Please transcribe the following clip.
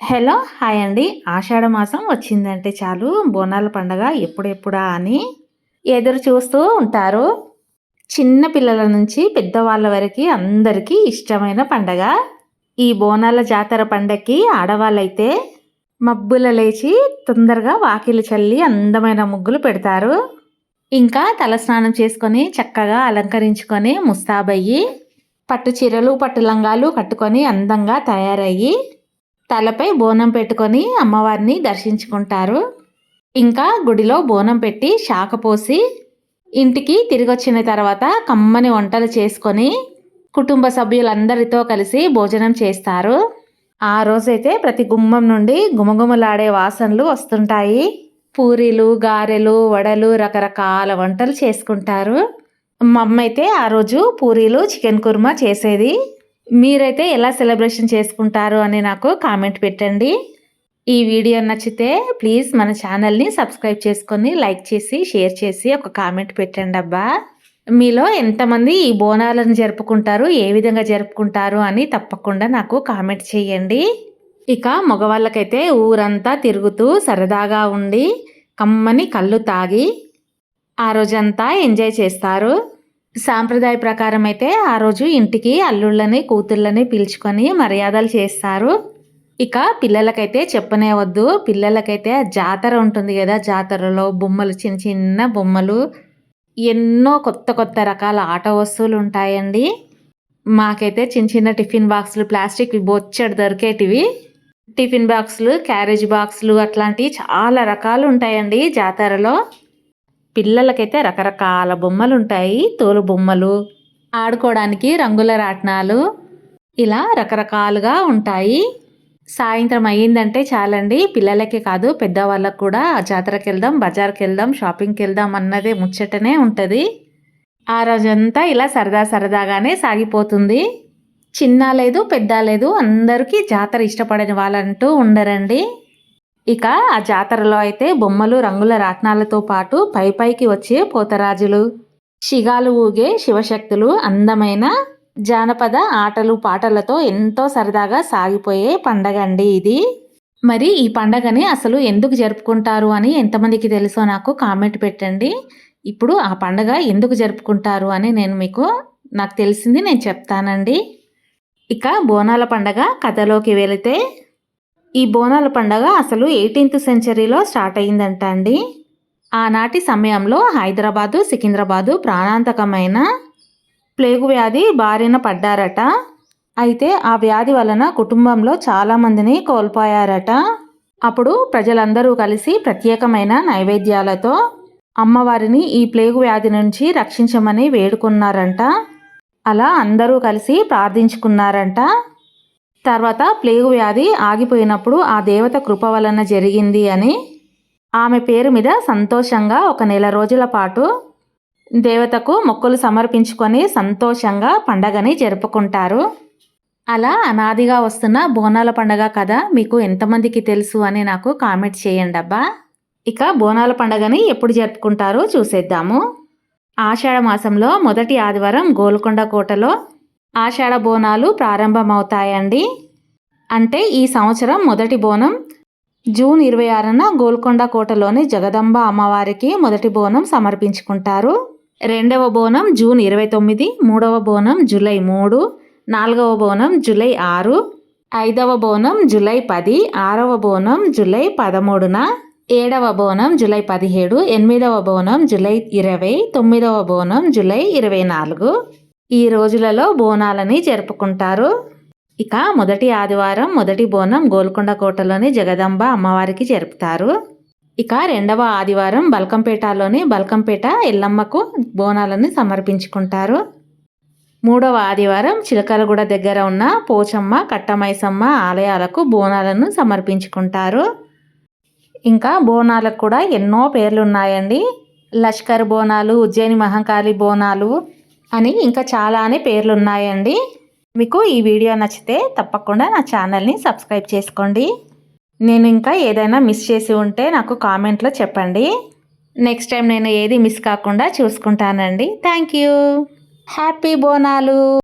Hello hi అండి. ఆషాఢ మాసం వచ్చిందంటే చాలు. బోనాల పండగ ఎప్పుడెప్పుడా అని ఎదురు చూస్తూ ఉంటారు. చిన్న పిల్లల నుంచి పెద్దవాళ్ళ వరకు అందరికీ ఇష్టమైన పండగ. ఈ బోనాల జాతర పండగకి ఆడవాళ్ళైతే మబ్బుల లేచి తొందరగా వాకిలి చల్లి అందమైన ముగ్గులు పెడతారు. ఇంకా తలస్నానం చేసుకొని చక్కగా అలంకరించుకొని ముస్తాబయ్యి పట్టు చీరలు పట్టు లంగాలు కట్టుకొని అందంగా తయారయ్యి తలపై బోనం పెట్టుకొని అమ్మవారిని దర్శించుకుంటారు. ఇంకా గుడిలో బోనం పెట్టి శాఖ పోసి ఇంటికి తిరిగి వచ్చిన తర్వాత కమ్మని వంటలు చేసుకొని కుటుంబ సభ్యులందరితో కలిసి భోజనం చేస్తారు. ఆ రోజైతే ప్రతి గుమ్మం నుండి గుమగుమలాడే వాసనలు వస్తుంటాయి. పూరీలు గారెలు వడలు రకరకాల వంటలు చేసుకుంటారు. మా అమ్మ అయితే ఆ రోజు పూరీలు చికెన్ కుర్మా చేసేది. మీరైతే ఎలా సెలబ్రేషన్ చేసుకుంటారు అని నాకు కామెంట్ పెట్టండి. ఈ వీడియో నచ్చితే ప్లీజ్ మన ఛానల్ని సబ్స్క్రైబ్ చేసుకొని లైక్ చేసి షేర్ చేసి ఒక కామెంట్ పెట్టండి అబ్బా. మీలో ఎంతమంది ఈ బోనాలను జరుపుకుంటారు ఏ విధంగా జరుపుకుంటారు అని తప్పకుండా నాకు కామెంట్ చేయండి. ఇక మగవాళ్ళకైతే ఊరంతా తిరుగుతూ సరదాగా ఉండి కమ్మని కళ్ళు తాగి ఆ రోజంతా ఎంజాయ్ చేస్తారు. సాంప్రదాయ ప్రకారం అయితే ఆ రోజు ఇంటికి అల్లుళ్ళని కూతుళ్ళని పిలుచుకొని మర్యాదలు చేస్తారు. ఇక పిల్లలకైతే చెప్పనే వద్దు. పిల్లలకైతే జాతర ఉంటుంది కదా జాతరలో బొమ్మలు చిన్న చిన్న బొమ్మలు. ఎన్నో కొత్త కొత్త రకాల ఆట వస్తువులు ఉంటాయండి. మాకైతే చిన్న చిన్న టిఫిన్ బాక్సులు ప్లాస్టిక్ బొచ్చడు దొరికేటివి. టిఫిన్ బాక్సులు క్యారేజ్ బాక్సులు అట్లాంటివి చాలా రకాలు ఉంటాయండి జాతరలో. పిల్లలకైతే రకరకాల బొమ్మలు ఉంటాయి తోలు బొమ్మలు ఆడుకోవడానికి రంగుల రాట్నాలు ఇలా రకరకాలుగా ఉంటాయి. సాయంత్రం అయ్యిందంటే చాలండి. పిల్లలకే కాదు పెద్దవాళ్ళకు కూడా జాతరకి వెళ్దాం బజార్కి వెళ్దాం షాపింగ్కి వెళ్దాం అన్నదే ముచ్చటనే ఉంటుంది. ఆ రోజంతా ఇలా సరదా సరదాగానే సాగిపోతుంది. చిన్న లేదు పెద్ద లేదు అందరికీ జాతర ఇష్టపడని వాళ్ళంటూ ఉండరండి. ఇక ఆ జాతరలో అయితే బొమ్మలు రంగుల రాట్నాలతో పాటు పై పైకి వచ్చే పోతరాజులు. షిగాలు ఊగే శివశక్తులు అందమైన జానపద ఆటలు పాటలతో ఎంతో సరదాగా సాగిపోయే పండగ అండి ఇది. మరి ఈ పండగని అసలు ఎందుకు జరుపుకుంటారు అని ఎంతమందికి తెలుసో నాకు కామెంట్ పెట్టండి. ఇప్పుడు ఆ పండగ ఎందుకు జరుపుకుంటారు అని నేను మీకు నాకు తెలిసింది నేను చెప్తానండి. ఇక బోనాల పండగ కథలోకి వెళితే ఈ బోనాల పండగ అసలు ఎయిటీన్త్ సెంచరీలో స్టార్ట్ అయిందంట అండి. ఆనాటి సమయంలో హైదరాబాదు సికింద్రాబాదు ప్రాణాంతకమైన ప్లేగు వ్యాధి బారిన పడ్డారట. అయితే ఆ వ్యాధి వలన కుటుంబంలో చాలామందిని కోల్పోయారట. అప్పుడు ప్రజలందరూ కలిసి ప్రత్యేకమైన నైవేద్యాలతో అమ్మవారిని ఈ ప్లేగు వ్యాధి నుంచి రక్షించమని వేడుకున్నారంట. అలా అందరూ కలిసి ప్రార్థించుకున్నారంట. తర్వాత ప్లేగు వ్యాధి ఆగిపోయినప్పుడు ఆ దేవత కృప వలన జరిగింది అని ఆమె పేరు మీద సంతోషంగా ఒక నెల రోజుల పాటు దేవతకు మొక్కులు సమర్పించుకొని సంతోషంగా పండగని జరుపుకుంటారు. అలా అనాదిగా వస్తున్న బోనాల పండగ కథ మీకు ఎంతమందికి తెలుసు అని నాకు కామెంట్ చేయండి అబ్బా. ఇక బోనాల పండగని ఎప్పుడు జరుపుకుంటారో చూసేద్దాము. ఆషాఢ మాసంలో మొదటి ఆదివారం గోల్కొండ కోటలో ఆషాఢ బోనాలు ప్రారంభమవుతాయండి. అంటే ఈ సంవత్సరం మొదటి బోనం జూన్ ఇరవై ఆరున గోల్కొండ కోటలోని జగదంబ అమ్మవారికి మొదటి బోనం సమర్పించుకుంటారు. రెండవ బోనం జూన్ ఇరవై తొమ్మిది మూడవ బోనం జూలై మూడు నాలుగవ బోనం జూలై ఆరు ఐదవ బోనం జూలై పది ఆరవ బోనం జూలై పదమూడున ఏడవ బోనం జూలై పదిహేడు ఎనిమిదవ బోనం జూలై ఇరవై తొమ్మిదవ బోనం జూలై ఇరవై నాలుగు. ఈ రోజులలో బోనాలని జరుపుకుంటారు. ఇక మొదటి ఆదివారం మొదటి బోనం గోల్కొండ కోటలోని జగదంబ అమ్మవారికి జరుపుతారు. ఇక రెండవ ఆదివారం బల్కంపేటలోని బల్కంపేట ఎల్లమ్మకు బోనాలని సమర్పించుకుంటారు. మూడవ ఆదివారం చిలకలగూడ దగ్గర ఉన్న పోచమ్మ కట్టమైసమ్మ ఆలయాలకు బోనాలను సమర్పించుకుంటారు. ఇంకా బోనాలకు కూడా ఎన్నో పేర్లు ఉన్నాయండి లష్కర్ బోనాలు ఉజ్జయిని మహంకాళి బోనాలు అని ఇంకా చాలానే పేర్లు ఉన్నాయండి మీకు ఈ వీడియో నచ్చితే తప్పకుండా నా ఛానల్ని సబ్స్క్రైబ్ చేసుకోండి. నేను ఇంకా ఏదైనా మిస్ చేసి ఉంటే నాకు కామెంట్లో చెప్పండి. నెక్స్ట్ టైం నేను ఏది మిస్ కాకుండా చూసుకుంటానండి. Thank you. హ్యాపీ బోనాలు.